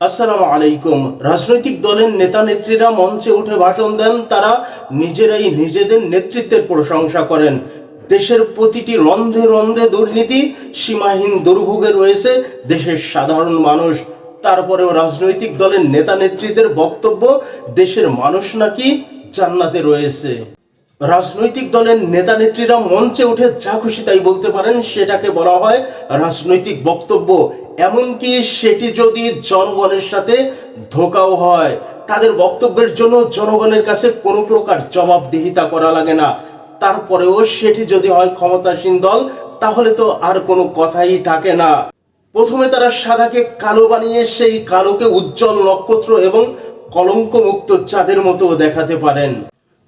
আসসালামু আলাইকুম। রাজনৈতিক দলের নেতা নেত্রীরা মঞ্চে উঠে ভাষণ দেন, তারা নিজেরাই নিজেদের নেতৃত্বের প্রশংসা করেন। দেশের প্রতিটি রন্ধে রন্ধে দুর্নীতি সীমাহীন দুর্ভোগে রয়েছে দেশের সাধারণ মানুষ। তারপরেও রাজনৈতিক দলের নেতা নেত্রীদের বক্তব্য, দেশের মানুষ নাকি জান্নাতে রয়েছে। রাজনৈতিক দলের নেতা নেত্রীরা মঞ্চে উঠে যা খুশি তাই বলতে পারেন, সেটাকে বলা হয় রাজনৈতিক বক্তব্য। এমনকি সেটি যদি জনগণের সাথে ধোকাও হয়, তাদের বক্তব্যের জন্য জনগণের কাছে কোনো প্রকার জবাবদিহিতা করা লাগে না। তারপরেও সেটি যদি হয় ক্ষমতাসীন দল, তাহলে তো আর কোনো কথাই থাকে না। প্রথমে তারা সাদাকে কালো বানিয়ে সেই কালোকে উজ্জ্বল নক্ষত্র এবং কলঙ্কমুক্ত চাঁদের মতো দেখাতে পারেন।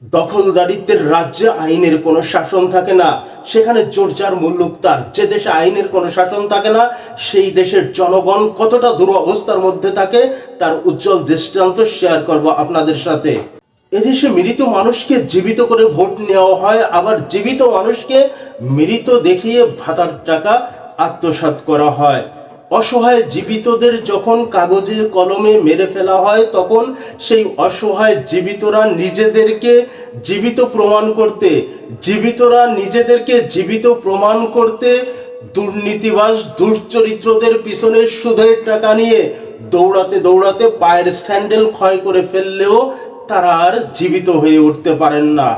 দখলদারিত্বের রাজ্যে আইনের কোনো শাসন থাকে না। সেখানে জোরজার মুল্লুক তার। যে দেশে আইনের কোনো শাসন থাকে না, সেই দেশের জনগণ কতটা দুরবস্থার মধ্যে থাকে, তার উজ্জ্বল দৃষ্টান্ত শেয়ার করব আপনাদের সাথে। এদেশে মৃত মানুষকে জীবিত করে ভোট নেওয়া হয়, আবার জীবিত মানুষকে মৃত দেখিয়ে ভাতার টাকা আত্মসাৎ করা হয়। অসহায় জীবিতদের যখন কাগজে কলমে মেরে ফেলা হয়, তখন সেই অসহায় জীবিতরা নিজেদেরকে জীবিত প্রমাণ করতে, জীবিতরা নিজেদেরকে জীবিত প্রমাণ করতে দুর্নীতিবাস দুশ্চরিত্রদের পিছনে সুদের টাকা নিয়ে দৌড়াতে দৌড়াতে পায়ের স্যান্ডেল ক্ষয় করে ফেললেও তারা আর জীবিত হয়ে উঠতে পারেন না।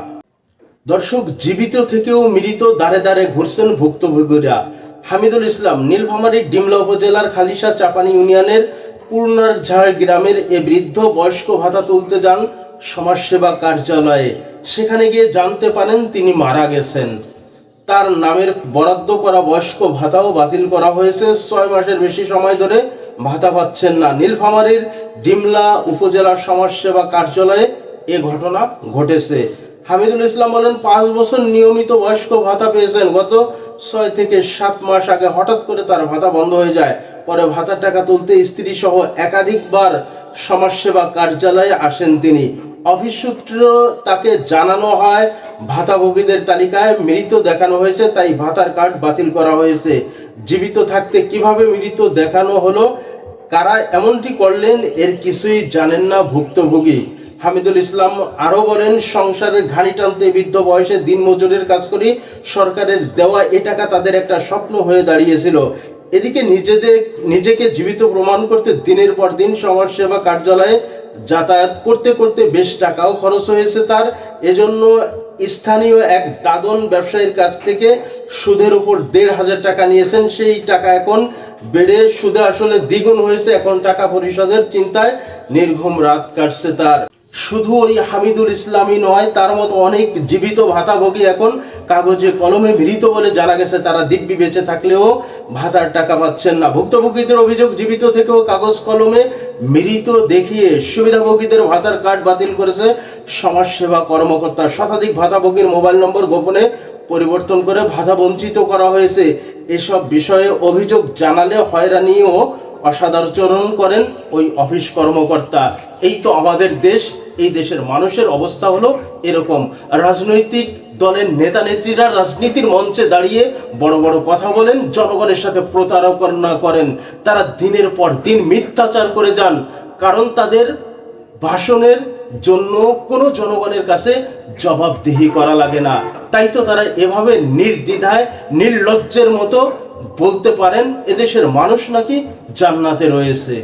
দর্শক, জীবিত থেকেও মৃত দাঁড়ে দাঁড়ে ঘুরছেন ভুক্তভোগীরা। হামিদুল ইসলাম নীলফামারীর ডিমলা উপজেলার খালিশা চাপানি ইউনিয়নের পূর্ণার ঝাড় গ্রামের এ বৃদ্ধ বয়স্ক ভাতা তুলতে যান সমাজসেবা কার্যালয়ে। সেখানে গিয়ে জানতে পারেন তিনি মারা গেছেন। তার নামের বরাদ্দ করা বয়স্ক ভাতাও বাতিল করা হয়েছে। ছয় মাসের বেশি সময় ধরে ভাতা পাচ্ছেন না। নীলফামারীর ডিমলা উপজেলা সমাজসেবা কার্যালয়ে এ ঘটনা ঘটেছে। হামিদুল ইসলাম বলেন, পাঁচ বছর নিয়মিত বয়স্ক ভাতা পেয়েছেন। গত ছয় থেকে সাত মাস আগে হঠাৎ করে তার ভাতা বন্ধ হয়ে যায়। পরে ভাতার টাকা তুলতে স্ত্রী সহ একাধিকবার সমাজসেবা কার্যালয়ে আসেন তিনি। অফিস সূত্র তাকে জানানো হয় ভাতাভোগীদের তালিকায় মৃত দেখানো হয়েছে, তাই ভাতার কার্ড বাতিল করা হয়েছে। জীবিত থাকতে কীভাবে মৃত দেখানো হলো, কারা এমনটি করলেন, এর কিছুই জানেন না ভুক্তভোগী। হামিদুল ইসলাম আরও বলেন, সংসারের ঘানি টানতে বৃদ্ধ বয়সে দিনমজুরের কাজ করি, সরকারের দেওয়া এ টাকা তাদের একটা স্বপ্ন হয়ে দাঁড়িয়েছিল। এদিকে নিজেদের নিজেকে জীবিত প্রমাণ করতে দিনের পর দিন সমাজসেবা কার্যালয়ে যাতায়াত করতে করতে বেশ টাকাও খরচ হয়েছে তার। এজন্য স্থানীয় এক দাদন ব্যবসায়ীর কাছ থেকে সুদের উপর দেড় হাজার টাকা নিয়েছেন। সেই টাকা এখন বেড়ে সুদে আসলে দ্বিগুণ হয়েছে। এখন টাকা পরিশোধের চিন্তায় নির্ঘুম রাত কাটছে তার। শুধু ওই হামিদুল ইসলামই নয়, তার মতো অনেক জীবিত ভাতাভোগী এখন কাগজে কলমে মৃত বলে জানা গেছে, তারা দিব্যি বেঁচে থাকলেও ভাতার টাকা পাচ্ছেন না। ভুক্তভোগীদের অভিযোগ, জীবিত থেকেও কাগজ কলমে মৃত দেখিয়ে সুবিধাভোগীদের ভাতার কার্ড বাতিল করেছে সমাজসেবা কর্মকর্তা। শতাধিক ভাতাভোগীর মোবাইল নম্বর গোপনে পরিবর্তন করে ভাতা বঞ্চিত করা হয়েছে। এসব বিষয়ে অভিযোগ জানালে হয়রানিও অসাধারণ করেন ওই অফিস কর্মকর্তা। এই তো আমাদের দেশ, এই দেশের মানুষের অবস্থা হলো এরকম। রাজনৈতিক দলের নেতা নেত্রীরা রাজনীতির মঞ্চে দাঁড়িয়ে বড় বড় কথা বলেন, জনগণের সাথে প্রতারণা করেন। তারা দিনের পর দিন মিথ্যাচার করে যান, কারণ তাদের ভাষণের জন্য কোনো জনগণের কাছে জবাবদিহি করা লাগে না। তাই তো তারা এভাবে নির্দ্বিধায়, নির্লজ্জের মতো বলতে পারেন এদেশের মানুষ নাকি জান্নাতে রয়েছে।